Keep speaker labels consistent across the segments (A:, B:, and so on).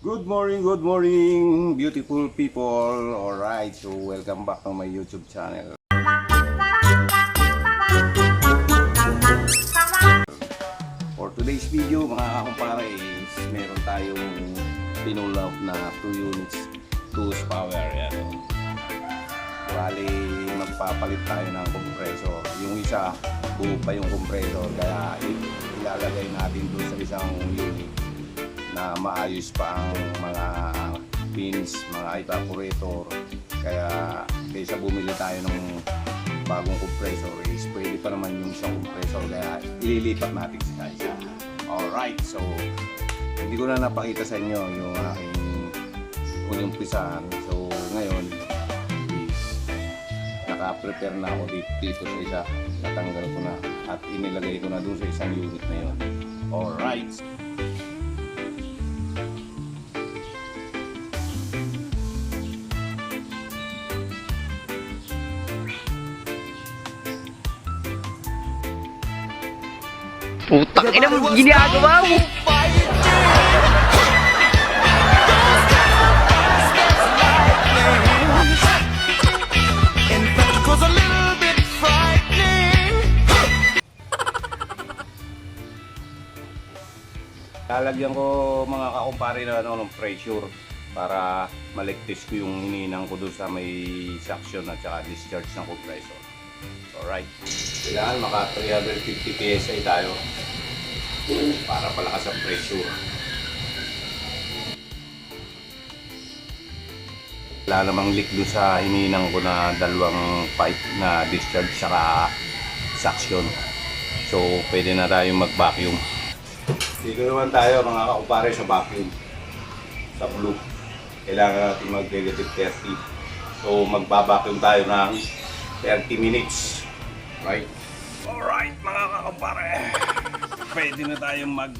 A: Good morning, good morning, beautiful people. Alright, so welcome back to my YouTube channel. For today's video, mga kakumpare, is meron tayong pinull na 2 units, 2 power. Yan. Bali, magpapalit tayo ng compressor. Yung isa, buo pa yung compressor, kaya ilalagay natin doon sa isang unit na maayos pa ang mga pins, mga evaporator. Kaya kaysa bumili tayo ng bagong compressor is pwede pa naman yung isang compressor kaya ililipat natin sa isa. Alright, so hindi ko na napakita sa inyo yung aking uling umpisahan. So ngayon, is naka-prepare na ako dito, dito sa isa. Natanggal ko na at inilagay ko na doon sa isang unit na yun. Alright.
B: Putang ina mo, ginagawa mo!
A: Lalagyan ko mga kakumpare na ano, ng pressure para maligtis ko yung hininang ko doon sa may suction at saka discharge ng compressor. Alright. Kailangan maka 350 PSI tayo para palakas ang pressure. Wala namang leak doon sa hininang ko na dalawang pipe na discharge saka suction. So pwede na tayong mag-vacuum. Dito naman tayo mga kakumpare sa vacuum. Sa blue. Kailangan natin mag-negative 30. So magbabacuum tayo ng 30 minutes. Right? Alright mga kakumpare. Pwede na tayong mag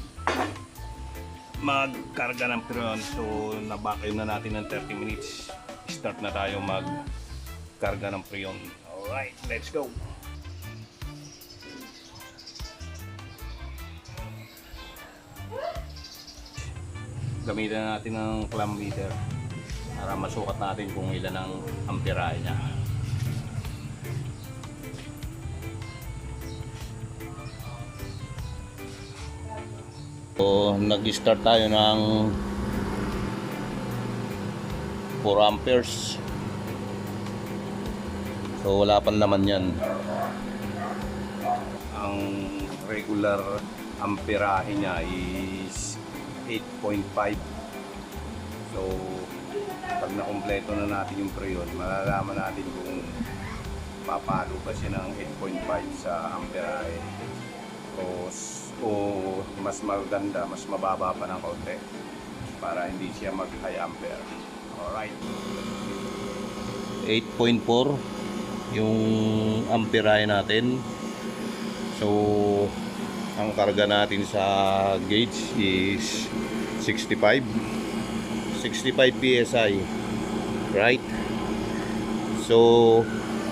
A: magkarga ng piron. So na-vacuum na natin ng 30 minutes. Start na tayo magkarga ng prion. Alright, let's go. gamitin natin ng clam meter para masukat natin kung ilan ang amperahe niya. So, nag-start tayo ng 4 amperes. So, wala pa naman yan. Ang regular amperahe niya is 8.5 so pag nakompleto na natin yung preyon malalaman natin kung papalo ba siya ng 8.5 sa amperahe o, s- o mas maganda mas mababa pa ng konti para hindi siya mag high ampere alright 8.4 yung amperahe natin. So ang karga natin sa gauge is 65 65 psi right? So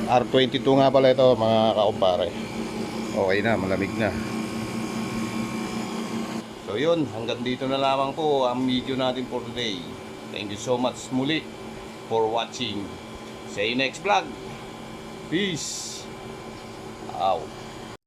A: R22 nga pala ito mga kaumpare okay na malamig na so yun hanggang dito na lamang po ang video natin for today. Thank you so much muli for watching. See you next vlog. Peace. Out